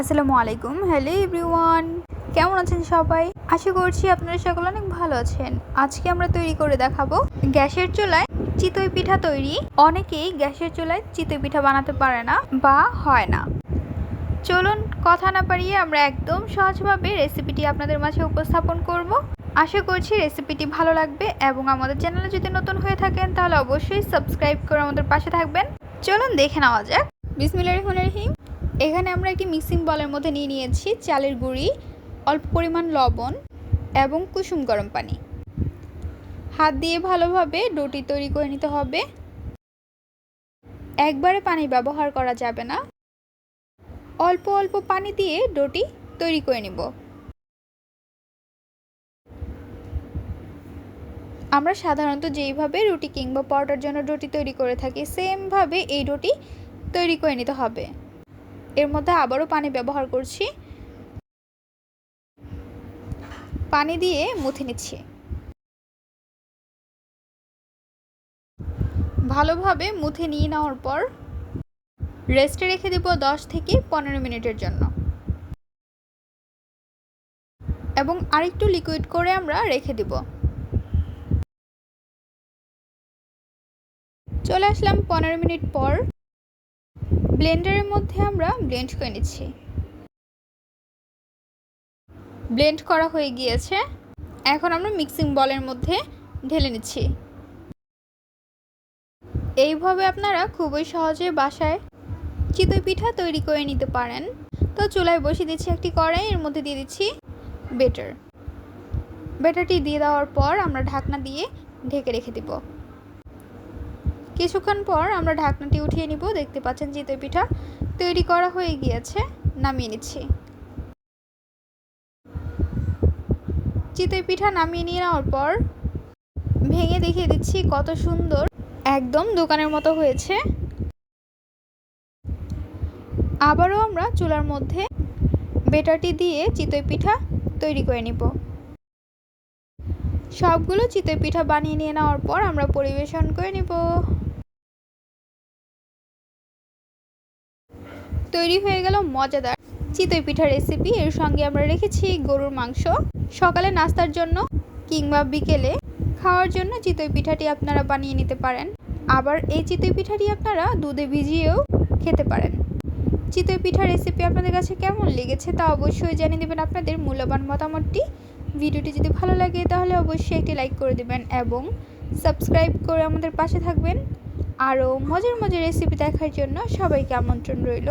আসসালামু আলাইকুম। Hello everyone কেমন আছেন সবাই? আশা করছি আপনারা সকলে অনেক ভালো আছেন। আজকে আমরা তৈরি করে দেখাবো গ্যাসের চুলায় চিতই পিঠা তৈরি। অনেকেই গ্যাসের চুলায় চিতই পিঠা বানাতে পারে না বা হয় না। চলুন কথা না পারিয়ে আমরা একদম সহজভাবে রেসিপিটি আপনাদের মাঝে উপস্থাপন করব। আশা করছি রেসিপিটি ভালো লাগবে এবং আমাদের চ্যানেলে যদি নতুন হয়ে থাকেন তাহলে অবশ্যই সাবস্ক্রাইব করে আমাদের পাশে থাকবেন। চলুন দেখে নেওয়া যাক। বিসমিল্লাহ রহমান রহিম। এখানে আমরা একটি মিক্সিং বলের মধ্যে নিয়ে নিয়েছি চালের গুঁড়ি, অল্প পরিমাণ লবণ এবং কুসুম গরম পানি। হাত দিয়ে ভালোভাবে ডোটি তৈরি করে নিতে হবে। একবারে পানি ব্যবহার করা যাবে না। অল্প অল্প পানি দিয়ে ডোটি তৈরি করে নিব। আমরা সাধারণত যেইভাবে রুটি কিংবা পরোটার জন্য ডোটি তৈরি করে থাকি, সেমভাবে এই ডোটি তৈরি করে নিতে হবে। এর মধ্যে আবারও পানি ব্যবহার করছি। পানি দিয়ে মুথে নিচ্ছি। ভালোভাবে মুথে নিয়ে নেওয়ার পর রেস্টে রেখে দেব দশ থেকে পনেরো মিনিটের জন্য। এবং আরেকটু লিকুইড করে আমরা রেখে দেব। চলে আসলাম পনেরো মিনিট পর ব্লেন্ডারের মধ্যে আমরা ব্লেন্ড করে নিচ্ছি। ব্লেন্ড করা হয়ে গিয়েছে। এখন আমরা মিক্সিং বলের মধ্যে ঢেলে নিচ্ছি। এইভাবে আপনারা খুবই সহজে বাসায় চিতই পিঠা তৈরি করে নিতে পারেন। তো চুলায় বসিয়ে দিচ্ছি একটি কড়াই, এর মধ্যে দিয়ে দিচ্ছি বেটার। বেটারটি দিয়ে দেওয়ার পর আমরা ঢাকনা দিয়ে ঢেকে রেখে দেবো। কিছুক্ষণ পর আমরা ঢাকনাটি উঠিয়ে নিব। দেখতে পাচ্ছেন চিতই পিঠা তৈরি করা হয়ে গিয়েছে। নামিয়ে নিচ্ছি। চিতই পিঠা নামিয়ে নিয়ে নেওয়ার পর ভেঙে দেখিয়ে দিচ্ছি কত সুন্দর, একদম দোকানের মতো হয়েছে। আবারও আমরা চুলার মধ্যে বেটারটি দিয়ে চিতই পিঠা তৈরি করে নিব। সবগুলো চিতই পিঠা বানিয়ে নিয়ে নেওয়ার পর আমরা পরিবেশন করে নিব। তৈরি হয়ে গেল মজাদার চিতই পিঠা রেসিপি এর সঙ্গে আমরা রেখেছি গরুর মাংস। সকালে নাস্তার জন্য কিংবা বিকেলে খাওয়ার জন্য চিতই পিঠাটি আপনারা বানিয়ে নিতে পারেন। আবার এই চিতই পিঠাটি আপনারা দুধে ভিজিয়েও খেতে পারেন। চিতই পিঠা রেসিপি আপনাদের কাছে কেমন লেগেছে তা অবশ্যই জানিয়ে দেবেন আপনাদের মূল্যবান মতামতটি। ভিডিওটি যদি ভালো লাগে তাহলে অবশ্যই একটি লাইক করে দেবেন এবং সাবস্ক্রাইব করে আমাদের পাশে থাকবেন। আরও মজার মজার রেসিপি দেখার জন্য সবাইকে আমন্ত্রণ রইল।